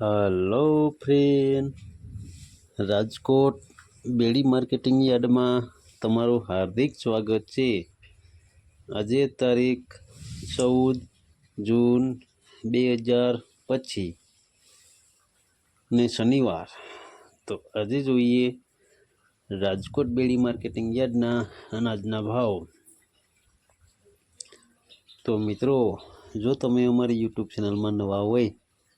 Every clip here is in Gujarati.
Hello friend Rajkot Bedi marketing યાર્ડમાં તમારું હાર્દિક સ્વાગત છે. આજે તારીખ ચૌદ જૂન બે હજાર પચીસ ને શનિવાર. તો આજે જોઈએ રાજકોટ બેડી માર્કેટિંગ યાર્ડના અનાજના ભાવ. તો મિત્રો, જો તમે અમારી યુટ્યુબ ચેનલમાં નવા હોય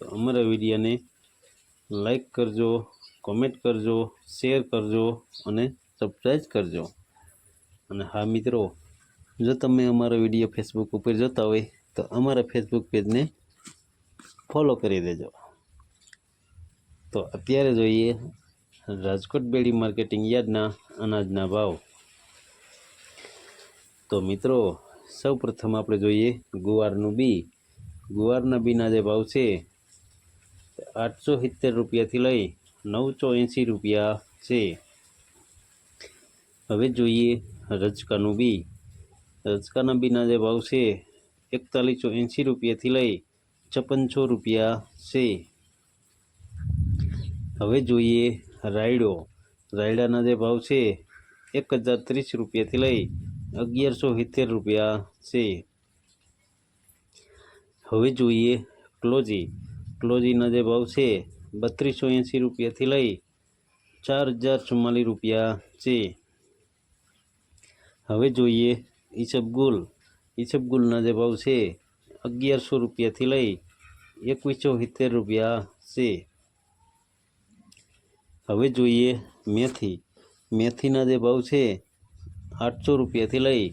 તો અમારા વિડીયોને લાઈક કરજો, કોમેન્ટ કરજો, શેર કરજો અને સબસ્ક્રાઈબ કરજો. અને હા મિત્રો, જો તમે અમારો વીડિયો ફેસબુક ઉપર જોતા હોય, તો અમારા ફેસબુક પેજને ફોલો કરી દેજો. તો અત્યારે જોઈએ રાજકોટ બેડી માર્કેટિંગ યાર્ડના અનાજના ભાવ. તો મિત્રો સૌ પ્રથમ આપણે જોઈએ ગુવારનું બી. ગુવારના બીના જે ભાવ છે આઠસો સિત્તેર રૂપિયાથી લઈ નવસો એંસી રૂપિયા છે. હવે જોઈએ રજકાનું બી. રજકાના બીના જે ભાવ છે, એકતાલીસો એંસી રૂપિયાથી લઈ છપ્પનસો રૂપિયા છે. હવે જોઈએ રાયડો. રાયડાના જે ભાવ છે, એક હજાર ત્રીસ રૂપિયાથી લઈ અગિયારસો સિત્તેર રૂપિયા છે. હવે જોઈએ ક્લોજી. ક્લોજીના જે ભાવ છે, બત્રીસો એંસી રૂપિયાથી લઈ ચાર હજાર ચુમ્માલીસ રૂપિયા છે. હવે જોઈએ ઈસબગુલ ઈસબગુલના જે ભાવ છે, અગિયારસો રૂપિયાથી લઈ એકવીસો સિત્તેર રૂપિયા છે. હવે જોઈએ મેથી. મેથીના જે ભાવ છે, આઠસો રૂપિયાથી લઈ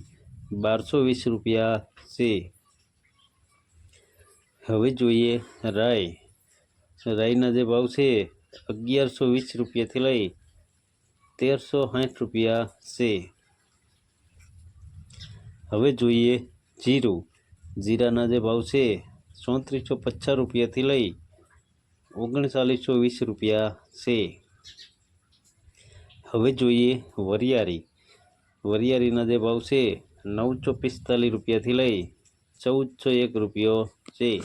બારસો વીસ રૂપિયા છે. હવે જોઈએ રાઈ. રાઈના જે ભાવ છે, અગિયારસો વીસ રૂપિયાથી લઈ તેરસો સાઠ રૂપિયા છે. હવે જોઈએ જીરું. જીરાના જે ભાવ છે, ચોત્રીસો પચાસ રૂપિયાથી લઈ ઓગણચાલીસો વીસ રૂપિયા છે. હવે જોઈએ વરિયાળી. વરિયાળીના જે ભાવ છે, નવસો પિસ્તાલીસ રૂપિયાથી લઈ ચૌદસો એક રૂપિયો છે.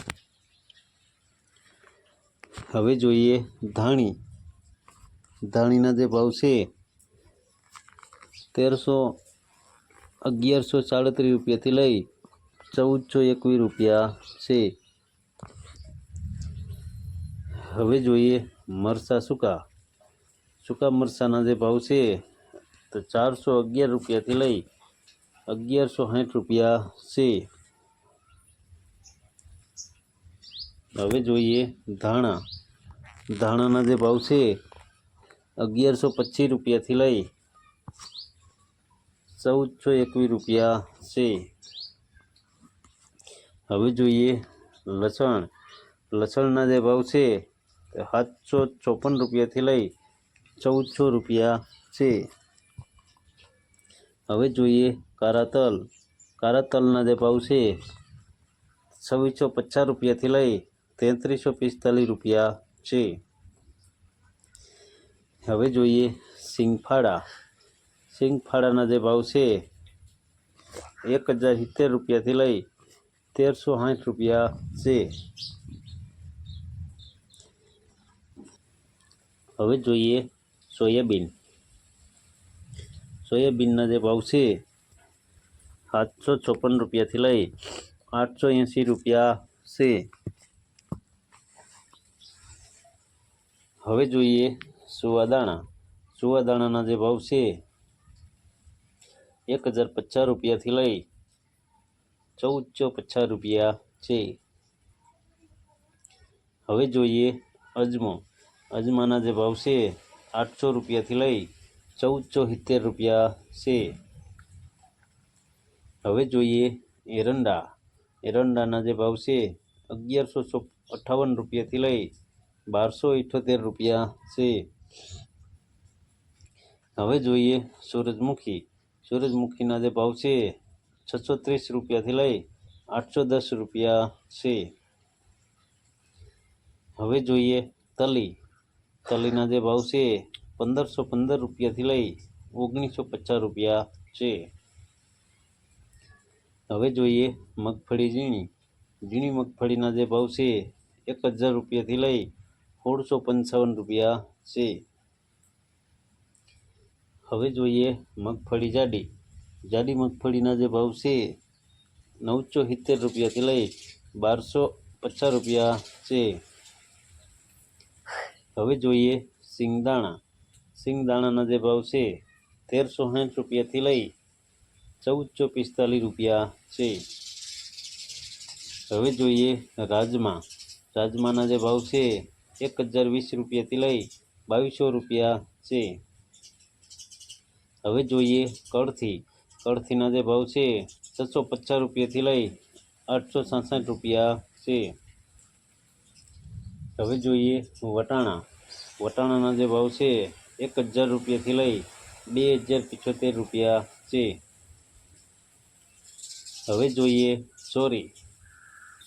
હવે જોઈએ ધાણી. ધાણીના જે ભાવ છે, તેરસો અગિયારસો સાડત્રીસ રૂપિયાથી લઈ ચૌદસો એકવીસ રૂપિયા છે. હવે જોઈએ મરસા સૂકા. સૂકા મરસાના જે ભાવ છે, તો ચારસો અગિયાર રૂપિયાથી લઈ અગિયારસો સાઠ રૂપિયા છે. હવે જોઈએ ધાણા. ધાણાના જે ભાવ છે, અગિયારસો પચીસ રૂપિયાથી લઈ ચૌદસો એકવીસ રૂપિયા છે. હવે જોઈએ લસણ. લસણના જે ભાવ છે, સાતસો ચોપન રૂપિયાથી લઈ ચૌદસો રૂપિયા છે. હવે જોઈએ કારાતલ. કારાતલના કારા તલના જે ભાવ છે, છવ્વીસો પચાસ રૂપિયાથી લઈ તેત્રીસો પિસ્તાલીસ રૂપિયા છે હવે જોઈએ સિંગફાડા સિંગફાડાના જે ભાવ છે એક હજાર સિત્તેર રૂપિયાથી લઈ તેરસો સાઠ રૂપિયા છે હવે જોઈએ સોયાબીન સોયાબીનના જે ભાવ છે સાતસો ચોપન રૂપિયાથી લઈ આઠસો એંસી રૂપિયા છે હવે જોઈએ સુવાદાણા. સુવાદાણાના જે ભાવ છે, એક હજાર પચાસ રૂપિયાથી લઈ ચૌદસો પચાસ રૂપિયા છે. હવે જોઈએ અજમો. અજમાના જે ભાવ છે, આઠસો રૂપિયાથી લઈ ચૌદસો સિત્તેર રૂપિયા છે. હવે જોઈએ એરંડા. એરંડાના જે ભાવ છે, અગિયારસો અઠ્ઠાવન રૂપિયાથી લઈ બારસો ઇઠોતેર રૂપિયા છે. હવે જોઈએ સૂરજમુખી. સૂરજમુખીના જે ભાવ છે, છસો ત્રીસ રૂપિયાથી લઈ આઠસો દસ રૂપિયા છે. હવે જોઈએ તલી. તલીના જે ભાવ છે, પંદરસો પંદર રૂપિયાથી લઈ ઓગણીસો પચાસ રૂપિયા છે. હવે જોઈએ મગફળી ઝીણી. ઝીણી મગફળીના જે ભાવ છે, એક હજાર રૂપિયાથી લઈ સોળસો પંચાવન રૂપિયા છે. હવે જોઈએ મગફળી જાડી. જાડી મગફળીના જે ભાવ છે, નવસો સિત્તેર રૂપિયાથી લઈ બારસો પચાસ રૂપિયા છે. હવે જોઈએ સિંગદાણા. સિંગદાણાના જે ભાવ છે, તેરસો સાઠ રૂપિયાથી લઈ ચૌદસો પિસ્તાલીસ રૂપિયા છે. હવે જોઈએ રાજમા. રાજમાના જે ભાવ છે એક હજાર વીસ રૂપિયાથી લઈ બાવીસો રૂપિયા છે. હવે જોઈએ કળથી કળથીના જે ભાવ છે, છસો પચાસ રૂપિયાથી લઈ આઠસો સાસઠ રૂપિયા છે. હવે જોઈએ વટાણા. વટાણાના જે ભાવ છે એક હજાર રૂપિયાથી લઈ બે હજાર પિચોતેર રૂપિયા છે. હવે જોઈએ સોરી.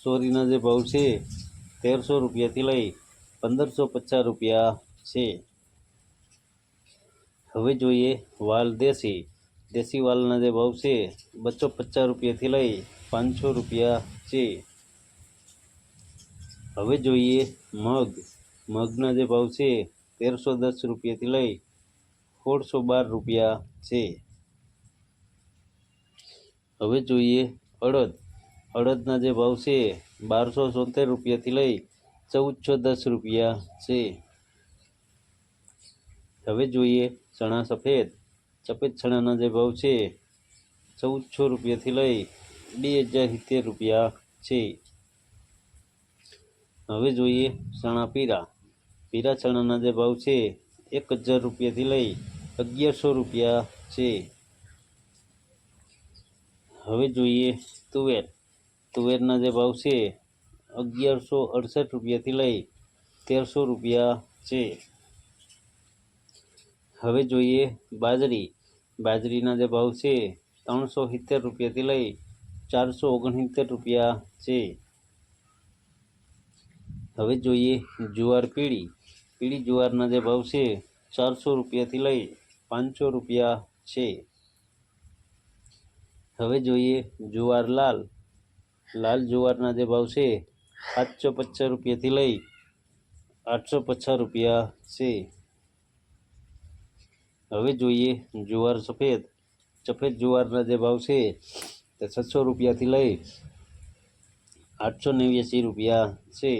સોરીના જે ભાવ છે, તેરસો રૂપિયાથી લઈ પંદરસો પચાસ રૂપિયા છે. હવે જોઈએ વાલ દેશી. દેશી વાલના જે ભાવ છે, બસો પચાસ રૂપિયાથી લઈ પાંચસો રૂપિયા છે. હવે જોઈએ મગ. મગના જે ભાવ છે, તેરસો દસ રૂપિયાથી લઈ સોળસો બાર રૂપિયા છે. હવે જોઈએ અડદ. અડદના જે ભાવ છે, બારસો સોતેર રૂપિયાથી લઈ ચૌદસો દસ રૂપિયા છે. હવે જોઈએ ચણા સફેદ. સફેદ ચણાના જે ભાવ છે ચૌદસો રૂપિયાથી લઈ બે હજાર સિત્તેર રૂપિયા છે. હવે જોઈએ ચણા પીરા. પીરા ચણાના જે ભાવ છે, એક હજાર રૂપિયાથી લઈ અગિયારસો રૂપિયા છે. હવે જોઈએ તુવેર. તુવેરના જે ભાવ છે અગિયારસો અડસઠ રૂપિયાથી લઈ તેરસો રૂપિયા છે. હવે જોઈએ બાજરી. બાજરીના જે ભાવ છે, ત્રણસો સિત્તેર રૂપિયાથી લઈ ચારસો ઓગણસિત્તેર રૂપિયા છે. હવે જોઈએ જુવાર પીળી. પીળી જુવારના જે ભાવ છે, ચારસો રૂપિયાથી લઈ પાંચસો રૂપિયા છે. હવે જોઈએ જુવાર લાલ. લાલ જુવારના જે ભાવ છે સાતસો પચાસ રૂપિયાથી લઈ આઠસો પચાસ રૂપિયા છે. હવે જોઈએ જુવાર સફેદ. સફેદ જુવારના જે ભાવ છે તે છસો રૂપિયાથી લઈ આઠસો નેવ્યાસી રૂપિયા છે.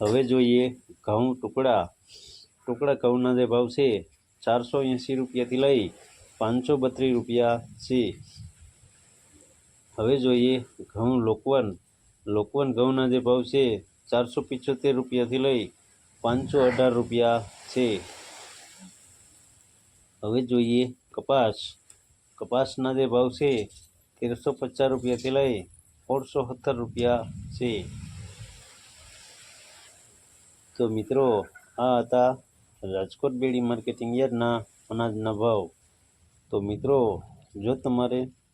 હવે જોઈએ ઘઉં ટુકડા. ટુકડા ઘઉંના જે ભાવ છે ચારસો એંસી રૂપિયાથી લઈ પાંચસો બત્રીસ રૂપિયા છે. હવે જોઈએ ઘઉં લોકવન. લોકવન ઘઉંના જે ભાવ છે, ચારસો પિચોતેર રૂપિયાથી લઈ પાંચસો અઢાર રૂપિયા છે. હવે જોઈએ કપાસ. કપાસના જે ભાવ છે, તેરસો પચાસ રૂપિયાથી લઈ સોળસો સત્તર રૂપિયા છે. તો મિત્રો, આ હતા રાજકોટ બેડી માર્કેટિંગ યાર્ડના અનાજના ભાવ. તો મિત્રો, જો તમારે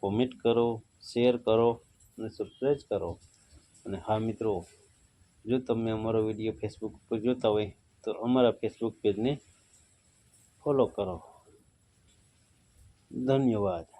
કોમેન્ટ કરો શેર કરો અને સબસ્ક્રાઈબ કરો. અને હા મિત્રો, જો તમે અમારો વીડિયો ફેસબુક ઉપર જોતા હોય, તો અમારા ફેસબુક પેજને ફોલો કરો. ધન્યવાદ.